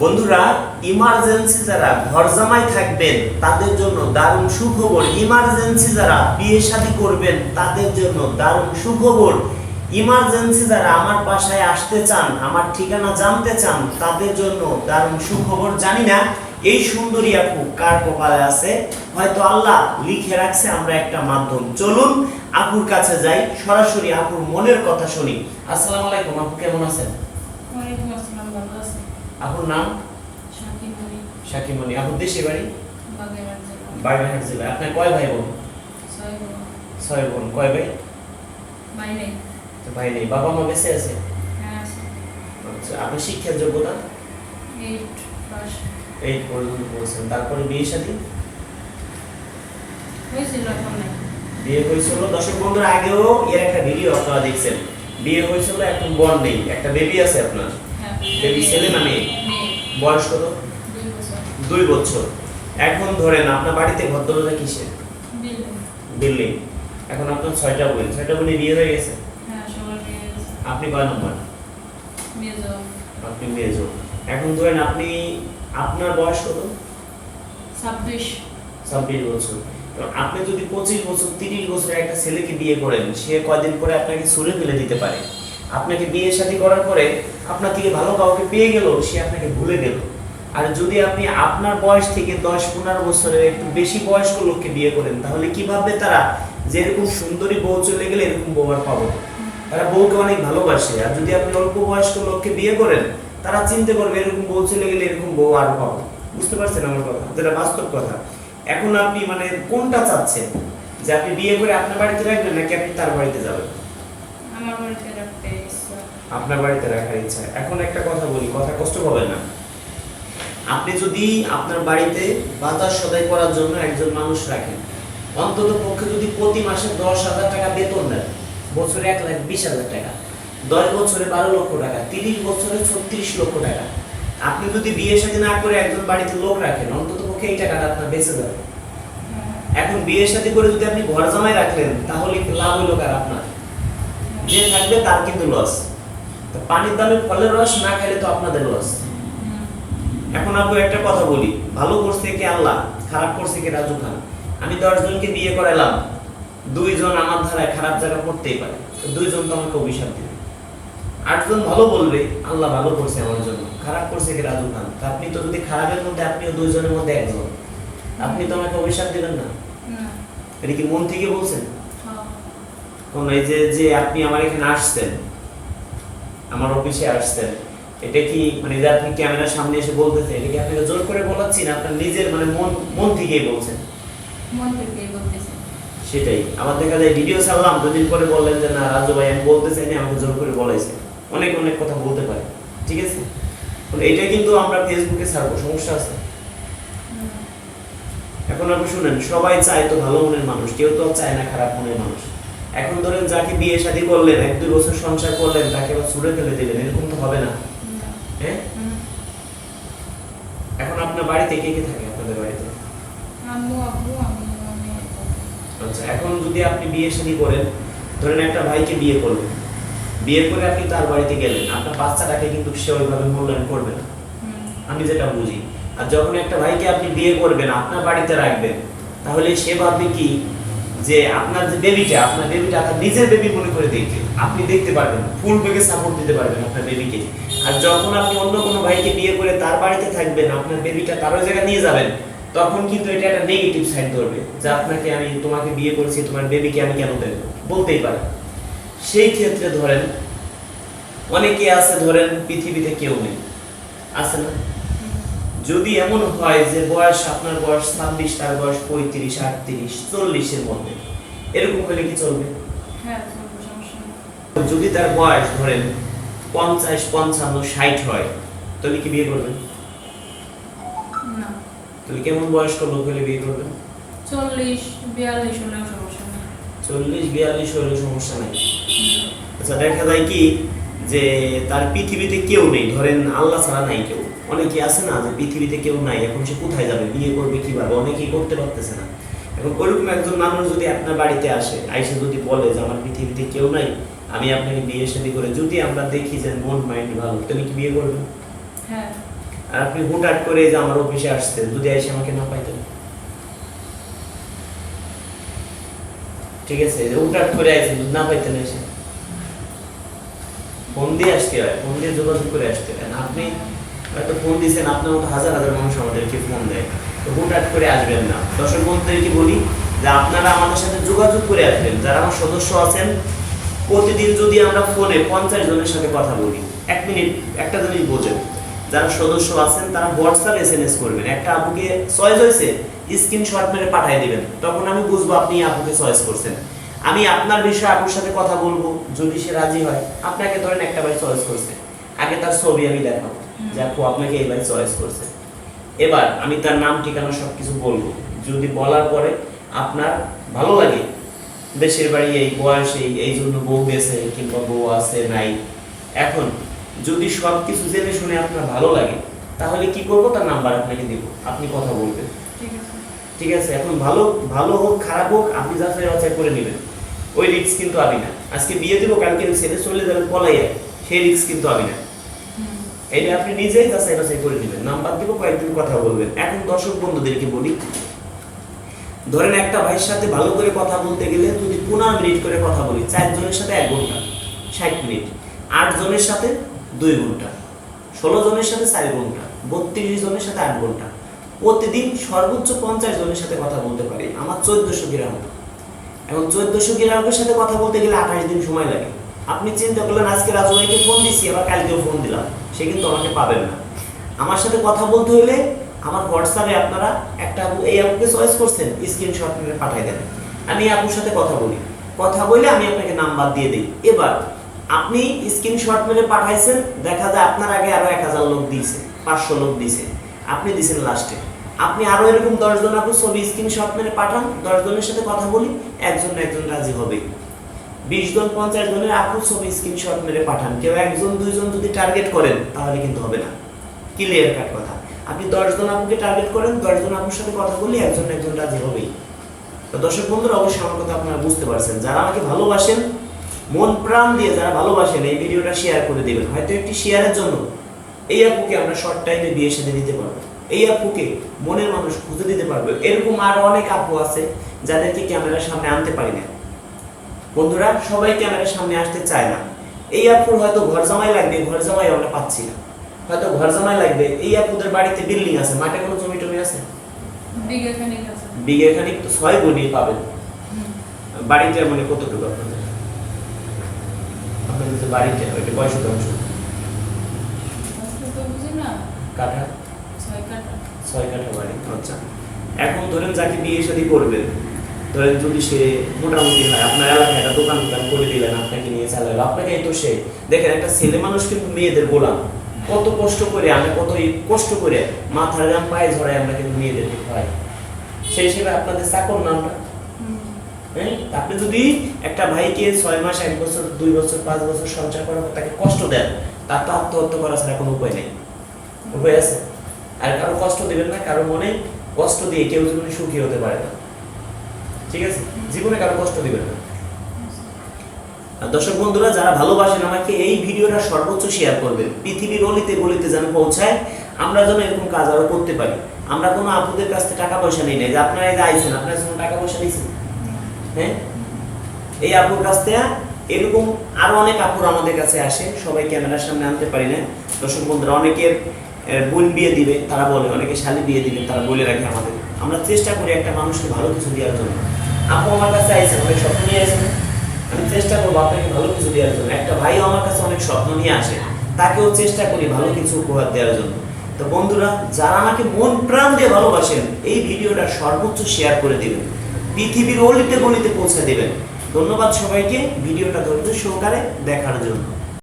বন্ধুরা ইমার্জেন্সি যারা ঘর জামাই থাকবেন, তাদের জন্য দারুণ সুখবর। ইমার্জেন্সি যারা বিয়ে শাদী করবেন, তাদের জন্য দারুণ সুখবর। ইমার্জেন্সি যারা আমার বাসায় আসতে চান, আমার ঠিকানা জানতে চান, তাদের জন্য দারুণ সুখবর। জানি না, এই সুন্দরী আপু কার কপালে আছে? হয়তো আল্লাহ লিখে রাখছে আমরা একটা মাধ্যম। চলুন, আপুর কাছে যাই। সরাসরি আপুর মনের কথা শুনি। আসসালামু আলাইকুম, আপু কেমন আছেন ওয়ালাইকুম আসসালাম ভালো আছি আপুর নাম? শাকিমণি আপুর দেশে বাড়ি? বাগেরহাট জেলা। আপনার কয় ভাই বোন? ছয় বোন। কয় ভাই? তো ভাই নেই। বাবা মা বেঁচে আছে? হ্যাঁ আচ্ছা আপনার শিক্ষার যোগ্যতা? এইট পর্যন্ত পড়েছেন। তারপরে বিয়ে শাদী? বিয়ে হয়েছিল। দর্শক বন্ধুর আগেও এর একটা ভিডিও আপনারা দেখছেন। বিয়ে হয়েছিল এখন বোন নেই। একটা বেবি আছে আপনার। বেবি ছেলে না মেয়ে? বয়স কত? দুই বছর। এখন ধরেন আপনার বাড়িতে ভদ্রতা কিসের? বিল্ডিং। এখন আপনার ছয়টা বোন। ছয়টা বোনে বিয়ে হয়ে গেছে? হ্যাঁ আপনি কয় নম্বর? আপনি এখন ধরেন আপনি আপনার বয়স কত? ছাব্বিশ। ছাব্বিশ বছর। আপনি যদি পঁচিশ বছর তিরিশ বছরের একটা ছেলেকে বিয়ে করেন সে কয়দিন পরে আপনাকে ছুড়ে ফেলে দিতে পারে? আপনাকে বিয়ে শাদী করার পরে আপনার থেকে ভালো কাউকে পেয়ে গেল, সে আপনাকে ভুলে গেল। আর যদি আপনি আপনার বয়স থেকে দশ, পনেরো বছরের একটু বেশি বয়স্ক লোককে বিয়ে করেন, তাহলে কি ভাববে তারা যে এরকম সুন্দরী বউ চলে গেলে এরকম বউ আর পাবো তারা বউকে অনেক ভালোবাসে, আর যদি আপনি অল্প বয়স্ক লোককে বিয়ে করেন, তারা চিন্তা করবে এরকম বউ চলে গেলে এরকম বউ আর পাবো বুঝতে পারছেন আমার কথা? যেটা বাস্তব কথা। এখন আপনি মানে কোনটা চাচ্ছেন? যে আপনি বিয়ে করে আপনার বাড়িতে রাখবেন নাকি আপনি তার বাড়িতে যাবেন? আমার বাড়িতে রাখতে আপনার বাড়িতে রাখার ইচ্ছা। এখন একটা কথা বলি, কথা কষ্ট পাবেন না। আপনি যদি আপনার বাড়িতে বাজার সদাই করার জন্য একজন মানুষ রাখেন, অন্তত পক্ষে যদি প্রতি মাসে দশ হাজার টাকা বেতন দেন, বছরে এক লাখ বিশ হাজার টাকা, দশ বছরে বারো লক্ষ টাকা, তিরিশ বছরে ছত্রিশ লক্ষ টাকা, আপনি যদি বিয়ে শাদী না করে একজন বাড়িতে লোক রাখেন, অন্তত পক্ষে এই টাকাটা আপনার বেঁচে যাবে। এখন বিয়ে সাথে করে যদি আপনি ঘর জামাই রাখলেন, তাহলে লাভ হলো কার আপনার? যে থাকবে তার কিন্তু লস পানির দামে ফলের রস না খেলে তো আপনাদের লস এখন আপু একটা কথা বলি ভালো করছে কে আল্লাহ খারাপ করছে কে রাজু খান? আমি দশজনকে বিয়ে করালাম দুইজন আমার ধারায় খারাপ জায়গা পড়তেই পারে। দুইজন তো আমাকে অভিশাপ দিবে। আটজন ভালো বলবে আল্লাহ ভালো করছে আমার জন্য। খারাপ করছে কে রাজু খান? আপনি তো যদি খারাপের মধ্যে আপনিও দুইজনের মধ্যে একজন। আপনি তো আমাকে অভিশাপ দিবেন না। না, এটা কি মন থেকে বলছেন? হ্যাঁ, কোন এই যে যে আপনি আমার এখানে আসছেন আমার অফিসে আসছেন এটা কি মানে যে আপনি ক্যামেরার সামনে এসে বলতেছেন এটা কি আপনাকে জোর করে বলাচ্ছি না? আপনার নিজের মানে মন মন থেকেই বলছেন? মন থেকেই বলতেছে। সেটাই। আমার দেখা যায় ভিডিও ছাড়লাম দুদিন পরে বললেন যে না রাজু ভাই আমি বলতে চাই না আমাকে জোর করে বলাইছে। অনেক অনেক কথা বলতে পারে। ঠিক আছে? এটা কিন্তু আমরা ফেসবুকে ছাড়বো সমস্যা আছে। এখন আপনি শুনেন সবাই চায় তো ভালো মনের মানুষ কেউ তো আর চায় না খারাপ মনের মানুষ। এখন ধরেন যাকে বিয়ে শাদী করলেন এক দুই বছর সংসার করলেন তাকে আবার ছুড়ে ফেলে দিলেন এরকম তো হবে না। হ্যাঁ? এখন আপনার বাড়িতে কে কে থাকে আপনাদের বাড়িতে? আম্মু আব্বু আমি আমি আচ্ছা এখন যদি আপনি বিয়ে শাদী করেন ধরেন একটা ভাইকে বিয়ে করলেন বিয়ে করে আপনি তার বাড়িতে গেলেন আপনার বাচ্চাটাকে কিন্তু সে ওইভাবে মূল্যায়ন করবে না। আমি যেটা বুঝি। আর যখন একটা ভাইকে আপনি বিয়ে করবেন আপনার বাড়িতে রাখবেন তাহলে সে ভাববে কি যে আপনার যে বেবিটা আপনার বেবিটা আপনার নিজের বেবি মনে করে দেখবে আপনি দেখতে পারবেন ফুল বেগে সাপোর্ট দিতে পারবেন আপনার বেবিকে আর যখন আপনি অন্য কোনো ভাইকে বিয়ে করে তার বাড়িতে থাকবেন, আপনার বেবিটা তার ওই জায়গায় নিয়ে যাবেন, তখন কিন্তু এটা একটা নেগেটিভ সাইড ধরবে যে আপনাকে আমি তোমাকে বিয়ে করেছি, তোমার বেবিকে আমি কেন দেবো? বলতেই পারে। সেই ক্ষেত্রে ধরেন, অনেকে আছে, ধরেন পৃথিবীতে কেউ নেই। আছে না? যদি এমন হয় যে বয়স আপনার বয়স ছাব্বিশ তার বয়স পঁয়ত্রিশ আটত্রিশ চল্লিশের মধ্যে এরকম হলে কি চলবে? হ্যাঁ। যদি তার বয়স ধরেন পঞ্চাশ পঞ্চান্ন ষাট হয় তাহলে কি বিয়ে করবেন? না। তাহলে কেমন বয়স্ক লোক হলে বিয়ে করবেন? চল্লিশ বিয়াল্লিশ হলেও সমস্যা নেই। চল্লিশ বিয়াল্লিশ হলে সমস্যা নাই। আচ্ছা দেখা যায় কি যে তার পৃথিবীতে কেউ নেই ধরেন আল্লাহ ছাড়া নাই কেউ। অনেকে আছে না যে পৃথিবীতে কেউ নাই এখন সে কোথায় যাবে বিয়ে করবে কীভাবে অনেকেই করতে পারতেছে না। এখন ওরকম একজন মানুষ যদি আপনার বাড়িতে আসে আইসে যদি বলে যে আমার পৃথিবীতে কেউ নাই আমি আপনাকে বিয়ে শাদী করে যদি আমরা দেখি যে মন মাইন্ড ভালো তাহলে কি বিয়ে করবেন হ্যাঁ। আর আপনি হুটহাট করে যে আমার অফিসে আসছেন যদি এসে আমাকে না পাইতেন ঠিক আছে হুটহাট করে যদি না পাইতেন এসে। ফোন দিয়ে আসতে হয়, ফোন দিয়ে যোগাযোগ করে আসতে হয়। আপনি হয়তো ফোন দিয়েছেন আপনার মতো হাজার হাজার মানুষ আমাদেরকে ফোন দেয়। তো হুটহাট করে আসবেন না। দর্শক বন্ধুদেরকে বলি যে আপনারা আমাদের সাথে যোগাযোগ করে আসবেন। যারা আমার সদস্য আছেন, প্রতিদিন যদি আমরা ফোনে পঞ্চাশ জনের সাথে কথা বলি, এক মিনিট, একটা জিনিস বোঝেন। যারা সদস্য আছেন, তারা হোয়াটসঅ্যাপ, এস এম এস করবেন। একটা আপুকে চয়েস হয়েছে, স্ক্রিনশট মেরে পাঠিয়ে দিবেন। তখন আমি বুঝব আপনি আপুকে চয়েস করছেন। আমি আপনার বিষয়ে আপুর সাথে কথা বলব যদি সে রাজি হয়। আপনাকে ধরেন একটা ভাই চয়েস করছে। আগে তার ছবি আমি দেখাবো যে আপু আপনাকে এই ভাই চয়েস করছে। এবার আমি তার নাম ঠিকানা সব কিছু বলব। যদি বলার পরে আপনার ভালো লাগে দেশের বাড়ি এই বয়স এই এই জন্য বউ গেছে কিংবা বউ আছে নাই। এখন যদি সব কিছু জেনে শুনে আপনার ভালো লাগে তাহলে কি করব? তার নাম্বার আপনাকে দিব। আপনি কথা বলবেন। ঠিক আছে। ঠিক আছে? এখন ভালো ভালো হোক খারাপ হোক আপনি যাচাই বাছাই করে নেবেন। ওই রিস্ক কিন্তু আমি না। আজকে বিয়ে দেবো কালকে আমি ছেলে চলে যাবে পলাইয়া সেই রিস্ক কিন্তু আমি না। এটা আপনি নিজেই যাচাই বাছাই করে নেবেন। নাম্বার দিব কয়েকদিন কথা বলবেন। এখন দর্শক বন্ধুদেরকে বলি ধরেন একটা ভাইয়ের সাথে ভালো করে কথা বলতে গেলে যদি পনেরো মিনিট করে কথা বলি চার জনের সাথে এক ঘণ্টা ষাট মিনিট আট জনের সাথে দুই ঘণ্টা ষোলো জনের সাথে চার ঘণ্টা বত্রিশ জনের সাথে আট ঘণ্টা প্রতিদিন সর্বোচ্চ পঞ্চাশ জনের সাথে কথা বলতে পারি। আমার চোদ্দশো গ্রাহক এখন চোদ্দশো গ্রাহকের সাথে কথা বলতে গেলে আঠাশ দিন সময় লাগে। আপনি চিন্তা করলেন, আজকে রাজু ভাইকে ফোন দিচ্ছি আবার কালকেও ফোন দিলাম। সে কিন্তু আমাকে পাবেন না। আমার সাথে কথা বলতে হলে আমার হোয়াটসঅ্যাপে আপনারা একটা এই আপুকে চয়েস করছেন স্ক্রিনশট মেরে পাঠিয়ে দেন। আমি আপুর সাথে কথা বলি। কথা বলে আমি আপনাকে নাম্বার দিয়ে দিই। এবার, আপনি স্ক্রিনশট মেরে পাঠাইছেন, দেখা যায় আপনার আগে আরও এক হাজার লোক দিয়েছে, পাঁচশো লোক দিয়েছে। আপনি দিয়েছেন লাস্টে আপনি আরও এরকম দশজন আপু ছবি স্ক্রিনশট মেরে পাঠান দশজনের সাথে কথা বলি, একজন একজন রাজি হবে। বিশ জন, পঞ্চাশ জনের আপু ছবি স্ক্রিনশট মেরে পাঠান। কেউ একজন, দুইজন যদি টার্গেট করেন, তাহলে কিন্তু হবে না। ক্লিয়ার কাট কথা। আপনি দশজন আপুকে টার্গেট করেন দশজন আপুর সাথে কথা বলি, একজন একজন রাজি হবেই। তো দর্শক বন্ধুরা, অবশ্যই আমার কথা আপনারা বুঝতে পারছেন। যারা আমাকে ভালোবাসেন, মন প্রাণ দিয়ে যারা ভালোবাসেন, এই ভিডিওটা শেয়ার করে দিবেন। হয়তো একটি শেয়ারের জন্য। এই আপুকে আমরা শর্ট টাইমে বিয়ে সাথে দিতে পারব। এই আপুকে মনের মানুষ খুঁজে দিতে পারবে। এরকম আরও অনেক আপু আছে যাদেরকে ক্যামেরার সামনে আনতে পারি না। বন্ধুরা সবাই ক্যামেরার সামনে আসতে চায় না। এই আপুর হয়তো ঘর জামাই লাগবে ঘর জামাই আমরা পাচ্ছি না। হয়তো ঘর জামাই লাগবে এই আপুদের বাড়িতে বিল্ডিং আছে মাঠে কোনো জমি টমি আছে। বিঘা খানিক তো ছয় গুণই পাবেন। বাড়িটা মানে কতটুকু আপনাদের? আপনাদের যে বাড়িটা ওইটা কয় শতাংশ কাঠা ছয় কাঠা বাড়ি আচ্ছা। এখন ধরেন যাকে বিয়ে শাদী করবেন, ধরেন যদি সে মোটামুটি হয়, আপনার এলাকায় দোকান দোকান করে দিলেন, আপনাকে নিয়ে আপনাকে সে দেখেন একটা ছেলে মানুষ কিন্তু মেয়েদের গোলাম। কত কষ্ট করে কত কষ্ট করে মাথার পায়ে ঝরাই আমরা কিন্তু মেয়েদেরকে খাই সেই হিসেবে আপনাদের চাকর হ্যাঁ? আপনি যদি একটা ভাইকে ছয় মাস, এক বছর, দুই বছর, পাঁচ বছর সঞ্চয় করার তাকে কষ্ট দেন, তার তো আত্মহত্যা করা ছাড়া কোনো উপায় নেই। উপায় আছে? আর কারও কষ্ট দিবেন না, কারও মনে কষ্ট দিয়ে কেউ জীবনে সুখী হতে পারে না। ঠিক আছে? জীবনে কারও কষ্ট দিবেন না। দর্শক বন্ধুরা, যারা ভালোবাসেন আমাকে, এই ভিডিওটা সর্বোচ্চ শেয়ার করবেন। পৃথিবীর অলিতে গলিতে যেন পৌঁছায়, আমরা যেন এরকম কাজ আরও করতে পারি। আমরা কোনো আপুদের কাছ থেকে টাকা পয়সা নেই নাই যে আপনারা এই আইছেন, আপনারা কোনো টাকা পয়সা নিয়েছেন হ্যাঁ? এই আপুর কাছ থেকে এরকম আরও অনেক আপুর আমাদের কাছে আসে। সবাই ক্যামেরার সামনে আনতে পারি না। দর্শক বন্ধুরা, অনেকের বোন বিয়ে দিবে, তারা বলে, অনেকে শালি বিয়ে দিবে, তারা বলে রাখে আমাদের। আমরা চেষ্টা করি একটা মানুষকে ভালো কিছু দেওয়ার জন্য। আপু আমার কাছে আইসেন, অনেক স্বপ্ন নিয়ে আসেন। আমি চেষ্টা করব আপনাকে ভালো কিছু দেওয়ার জন্য। একটা ভাইও আমার কাছে অনেক স্বপ্ন নিয়ে আসে, তাকেও চেষ্টা করি ভালো কিছু উপহার দেওয়ার জন্য। তো বন্ধুরা, যারা আমাকে মন প্রাণ দিয়ে ভালোবাসেন, এই ভিডিওটা সর্বোচ্চ শেয়ার করে দেবেন। পৃথিবীর অলিতে গলিতে পৌঁছে দেবেন। ধন্যবাদ সবাইকে ভিডিওটা ধৈর্য সহকারে দেখার জন্য।